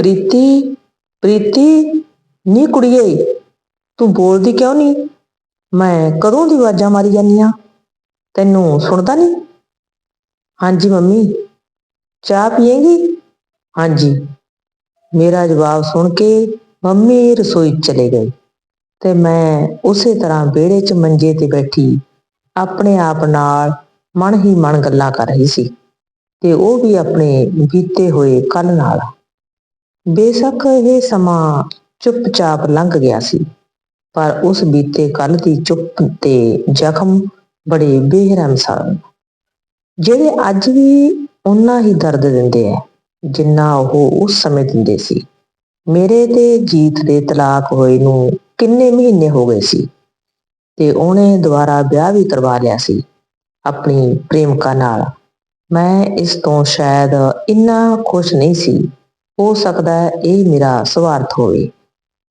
ਪ੍ਰੀਤੀ ਪ੍ਰੀਤੀ, ਨੀ ਕੁੜੀਏ, ਤੂੰ ਬੋਲਦੀ ਕਿਉਂ ਨਹੀਂ ਮੈਂ ਕਦੋਂ ਦੀ ਆਵਾਜ਼ਾਂ ਮਾਰੀ ਜਾਂਦੀ ਆ? ਤੈਨੂੰ ਸੁਣਦਾ ਨਹੀਂ ਹਾਂਜੀ ਮੰਮੀ, ਚਾਹ ਪੀਏਂਗੀ? ਹਾਂਜੀ। ਮੇਰਾ ਜਵਾਬ ਸੁਣ ਕੇ ਮੰਮੀ ਰਸੋਈ ਚਲੇ ਗਏ ਤੇ ਮੈਂ ਉਸੇ ਤਰ੍ਹਾਂ ਵਿਹੜੇ 'ਚ ਮੰਜੇ ਤੇ ਬੈਠੀ ਆਪਣੇ ਆਪ ਨਾਲ ਮਨ ਹੀ ਮਨ ਗੱਲਾਂ ਕਰ ਰਹੀ ਸੀ ਤੇ ਉਹ ਵੀ ਆਪਣੇ ਬੀਤੇ ਹੋਏ ਕੱਲ ਨਾਲ। ਬੇਸ਼ੱਕ ਇਹ ਸਮਾਂ ਚੁੱਪਚਾਪ ਲੰਘ ਗਿਆ ਸੀ, ਪਰ ਉਸ ਬੀਤੇ ਕੱਲ ਦੀ ਚੁੱਪ ਤੇ ਜ਼ਖਮ ਬੜੇ ਬੇਰਹਿਮ ਸਨ। ਜਿਹੜੇ ਅੱਜ ਵੀ ਉਨਾ ਹੀ ਦਰਦ ਦਿੰਦੇ ਐ, ਜਿੰਨਾ ਉਹ ਉਸ ਸਮੇਂ ਦਿੰਦੇ ਸੀ। ਮੇਰੇ ਤੇ ਜੀਤ ਦੇ ਤਲਾਕ ਹੋਏ ਨੂੰ ਕਿੰਨੇ ਮਹੀਨੇ ਹੋ ਗਏ ਸੀ, ਤੇ ਉਹਨੇ ਦੁਬਾਰਾ ਵਿਆਹ ਵੀ ਕਰਵਾ ਲਿਆ ਸੀ, ਆਪਣੀ ਪ੍ਰੇਮਿਕਾ ਨਾਲ। ਮੈਂ ਇਸ ਤੋਂ ਸ਼ਾਇਦ ਇੰਨਾ ਖੁਸ਼ ਨਹੀਂ ਸੀ ਹੋ ਸਕਦਾ ਹੈ ਇਹ ਮੇਰਾ ਸਵਾਰਥ ਹੋਵੇ।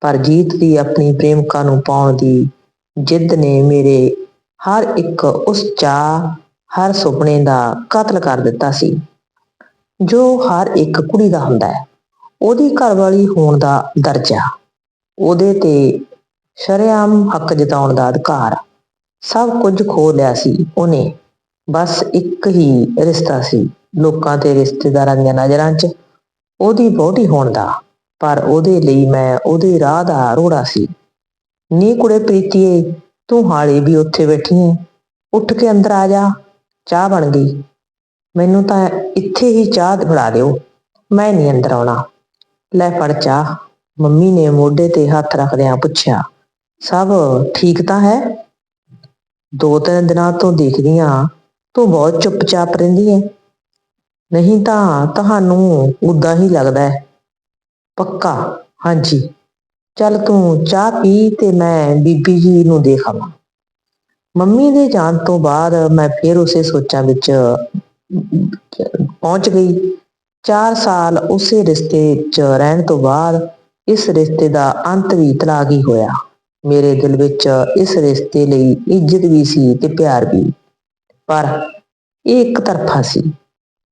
ਪਰ ਜੀਤ ਦੀ ਆਪਣੀ ਪ੍ਰੇਮਿਕਾ ਨੂੰ ਪਾਉਣ ਦੀ ਜਿੱਦ ਨੇ ਮੇਰੇ ਹਰ ਇੱਕ ਉਸ ਚਾਹ ਹਰ ਸੁਪਨੇ ਦਾ ਕਤਲ ਕਰ ਦਿੱਤਾ ਸੀ। ਜੋ ਹਰ ਇੱਕ ਕੁੜੀ ਦਾ ਹੁੰਦਾ ਹੈ, ਉਹਦੀ ਘਰਵਾਲੀ ਹੋਣ ਦਾ ਦਰਜਾ, ਉਹਦੇ ਤੇ ਸ਼ਰੇਆਮ ਹੱਕ ਜਤਾਉਣ ਦਾ ਅਧਿਕਾਰ, ਸਭ ਕੁਝ ਖੋ ਲਿਆ ਸੀ ਉਹਨੇ। ਬਸ ਇੱਕ ਹੀ ਰਿਸ਼ਤਾ ਸੀ, ਲੋਕਾਂ ਤੇ ਰਿਸ਼ਤੇਦਾਰਾਂ ਦੀਆਂ ਨਜ਼ਰਾਂ 'ਚ ਉਹਦੀ ਬਹੁਤੀ ਹੋਣ ਦਾ, ਪਰ ਉਹਦੇ ਲਈ ਮੈਂ ਉਹਦੇ ਰਾਹ ਦਾ ਰੋੜਾ ਸੀ। ਨੀ ਕੁੜੇ ਪ੍ਰੀਤੀਏ, ਤੂੰ ਹਾਲੇ ਵੀ ਉੱਥੇ ਬੈਠੀ ਏ। ਉੱਠ ਕੇ ਅੰਦਰ ਆ ਜਾ, ਚਾਹ ਬਣ ਗਈ। ਮੈਨੂੰ ਤਾਂ ਇੱਥੇ ਹੀ ਚਾਹ ਫੜਾ ਦਿਓ, ਮੈਂ ਨਹੀਂ ਅੰਦਰ ਆਉਣਾ। ਲੈ ਫੜ ਚਾਹ, ਮੰਮੀ ਨੇ ਮੋਢੇ ਤੇ ਹੱਥ ਰੱਖਦਿਆਂ ਪੁੱਛਿਆ, ਸਭ ਠੀਕ ਤਾਂ ਹੈ? ਦੋ ਤਿੰਨ ਦਿਨਾਂ ਤੋਂ ਦੇਖਦੀ ਆ, ਤੂੰ ਬਹੁਤ ਚੁੱਪਚਾਪ ਰਹਿੰਦੀ ਹੈ ਨਹੀਂ ਤਾਂ ਤੁਹਾਨੂੰ ਉਦਾਂ ਹੀ ਲੱਗਦਾ ਹੈ। ਪੱਕਾ? ਹਾਂਜੀ। ਚੱਲ ਤੂੰ ਚਾਹ ਪੀ ਤੇ ਮੈਂ ਬੀਬੀ ਜੀ ਨੂੰ ਦੇਖ ਆਵਾਂ ਮੰਮੀ ਦੇ ਜਾਣ ਤੋਂ ਬਾਅਦ ਮੈਂ ਫਿਰ ਉਸੇ ਸੋਚਾਂ ਵਿੱਚ ਪਹੁੰਚ ਗਈ। 4 ਸਾਲ ਉਸੇ ਰਿਸ਼ਤੇ 'ਚ ਰਹਿਣ ਤੋਂ ਬਾਅਦ ਇਸ ਰਿਸ਼ਤੇ ਦਾ ਅੰਤ ਵੀ ਤਲਾਕ ਹੀ ਹੋਇਆ। ਮੇਰੇ ਦਿਲ ਵਿੱਚ ਇਸ ਰਿਸ਼ਤੇ ਲਈ ਇੱਜ਼ਤ ਵੀ ਸੀ ਤੇ ਪਿਆਰ ਵੀ। ਪਰ ਇਹ ਇੱਕ ਤਰਫਾ ਸੀ।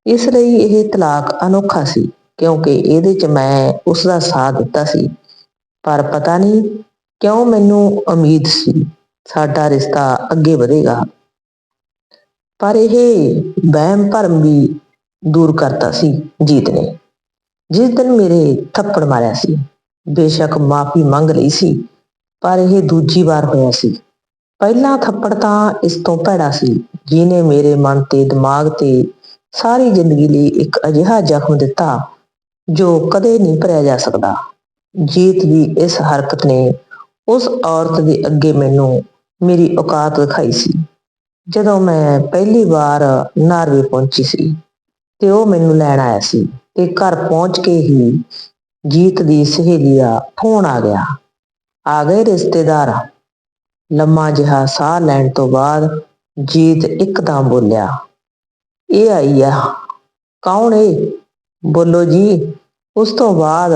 ਇਸ ਲਈ ਇਹ ਤਲਾਕ ਅਨੋਖਾ ਸੀ, ਕਿਉਂਕਿ ਇਹਦੇ 'ਚ ਮੈਂ ਉਸ ਦਾ ਸਾਥ ਦਿੱਤਾ ਸੀ। ਪਰ ਪਤਾ ਨਹੀਂ ਕਿਉਂ ਮੈਨੂੰ ਉਮੀਦ ਸੀ, ਸਾਡਾ ਰਿਸ਼ਤਾ ਅੱਗੇ ਵਧੇਗਾ। ਪਰ ਇਹ ਵਹਿਮ ਭਰਮ ਵੀ ਦੂਰ ਕਰਤਾ ਸੀ ਜੀਤ ਨੇ। ਜਿਸ ਦਿਨ ਮੇਰੇ ਥੱਪੜ ਮਾਰਿਆ ਸੀ, ਬੇਸ਼ੱਕ ਮਾਫੀ ਮੰਗ ਲਈ ਸੀ, ਪਰ ਇਹ ਦੂਜੀ ਵਾਰ ਹੋਇਆ ਸੀ। ਪਹਿਲਾ ਥੱਪੜ ਤਾਂ ਇਸ ਤੋਂ ਭੈੜਾ ਸੀ, ਜਿਹਨੇ ਮੇਰੇ ਮਨ ਤੇ ਦਿਮਾਗ ਤੇ ਸਾਰੀ ਜ਼ਿੰਦਗੀ ਲਈ ਇੱਕ ਅਜਿਹਾ ਜ਼ਖਮ ਦਿੱਤਾ, ਜੋ ਕਦੇ ਨਹੀਂ ਭਰਿਆ ਜਾ ਸਕਦਾ। ਜੀਤ ਦੀ ਇਸ ਹਰਕਤ ਨੇ ਉਸ ਔਰਤ ਦੇ ਅੱਗੇ ਮੈਨੂੰ ਮੇਰੀ ਔਕਾਤ ਦਿਖਾਈ ਸੀ। ਜਦੋਂ ਮੈਂ ਪਹਿਲੀ ਵਾਰ ਨਾਰਵੇ ਪਹੁੰਚੀ ਸੀ, ਤੇ ਉਹ ਮੈਨੂੰ ਲੈਣ ਆਇਆ ਸੀ ਤੇ ਘਰ ਪਹੁੰਚ ਕੇ ਹੀ ਜੀਤ ਦੀ ਸਹੇਲੀ ਦਾ ਫੋਨ ਆ ਗਿਆ। ਆ ਗਏ ਰਿਸ਼ਤੇਦਾਰ। ਲੰਮਾ ਜਿਹਾ ਸਾਹ ਲੈਣ ਤੋਂ ਬਾਅਦ ਜੀਤ ਇੱਕਦਮ ਬੋਲਿਆ ਇਹ ਆਈ ਆ। ਕੌਣ ਏ? ਬੋਲੋ ਜੀ। ਉਸ ਤੋਂ ਬਾਅਦ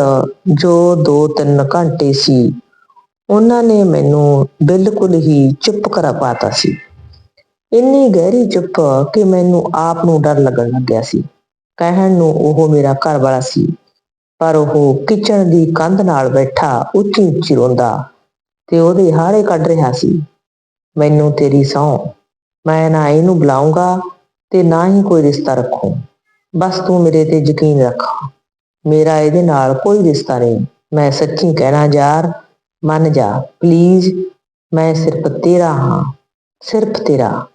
ਜੋ 2-3 ਘੰਟੇ ਸੀ, ਉਹਨਾਂ ਨੇ ਮੈਨੂੰ ਬਿਲਕੁਲ ਹੀ ਚੁੱਪ ਕਰਾ ਪਾਤਾ ਸੀ। ਇੰਨੀ ਗਹਿਰੀ ਚੁੱਪ ਕਿ ਮੈਨੂੰ ਆਪ ਨੂੰ ਡਰ ਲੱਗਣ ਲੱਗਿਆ ਸੀ। ਕਹਿਣ ਨੂੰ ਉਹ ਮੇਰਾ ਘਰ ਵਾਲਾ ਸੀ, ਪਰ ਉਹ ਕਿਚਨ ਦੀ ਕੰਧ ਨਾਲ ਬੈਠਾ ਉੱਚੀ ਉੱਚੀ ਰੋਂਦਾ ਤੇ ਉਹਦੇ ਹਾੜੇ ਕੱਢ ਰਿਹਾ ਸੀ। ਮੈਨੂੰ ਤੇਰੀ ਸਹੁੰ, ਮੈਂ ਨਾ ਇਹਨੂੰ ਬੁਲਾਉਂਗਾ ਤੇ ਨਾ ਹੀ ਕੋਈ ਰਿਸ਼ਤਾ ਰੱਖੋ। ਬਸ ਤੂੰ ਮੇਰੇ ਤੇ ਯਕੀਨ ਰੱਖ। ਮੇਰਾ ਇਹਦੇ ਨਾਲ ਕੋਈ ਰਿਸ਼ਤਾ ਨਹੀਂ। ਮੈਂ ਸੱਚੀ ਕਹਿਣਾ, ਯਾਰ, ਮੰਨ ਜਾ। ਪਲੀਜ਼ ਮੈਂ ਸਿਰਫ ਤੇਰਾ ਹਾਂ। ਸਿਰਫ ਤੇਰਾ।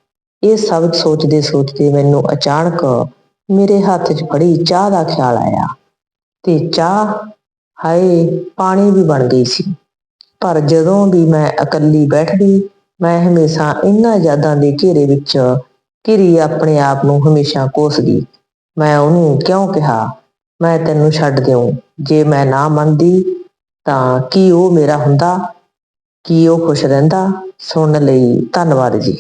ਇਹ ਸਭ ਸੋਚਦੇ ਸੋਚਦੇ ਮੈਨੂੰ ਅਚਾਨਕ ਮੇਰੇ ਹੱਥ 'ਚ ਫੜੀ ਚਾਹ ਦਾ ਖਿਆਲ ਆਇਆ ਤੇ ਚਾਹ, ਹਾਏ, ਪਾਣੀ ਵੀ ਬਣ ਗਈ ਸੀ। ਪਰ ਜਦੋਂ ਵੀ ਮੈਂ ਇਕੱਲੀ ਬੈਠਦੀ ਮੈਂ ਹਮੇਸ਼ਾ ਇਹਨਾਂ ਯਾਦਾਂ ਦੇ ਘੇਰੇ ਵਿੱਚ ਘਿਰੀ ਆਪਣੇ ਆਪ ਨੂੰ ਹਮੇਸ਼ਾ ਕੋਸਦੀ, ਮੈਂ ਉਹਨੂੰ ਕਿਉਂ ਕਿਹਾ? ਮੈਂ ਤੈਨੂੰ ਛੱਡ ਦਿਉ ਜੇ ਮੈਂ ਨਾ ਮੰਨਦੀ, ਤਾਂ ਕੀ ਉਹ ਮੇਰਾ ਹੁੰਦਾ? ਕੀ ਉਹ ਖੁਸ਼ ਰਹਿੰਦਾ? ਸੁਣਨ ਲਈ। ਧੰਨਵਾਦ ਜੀ।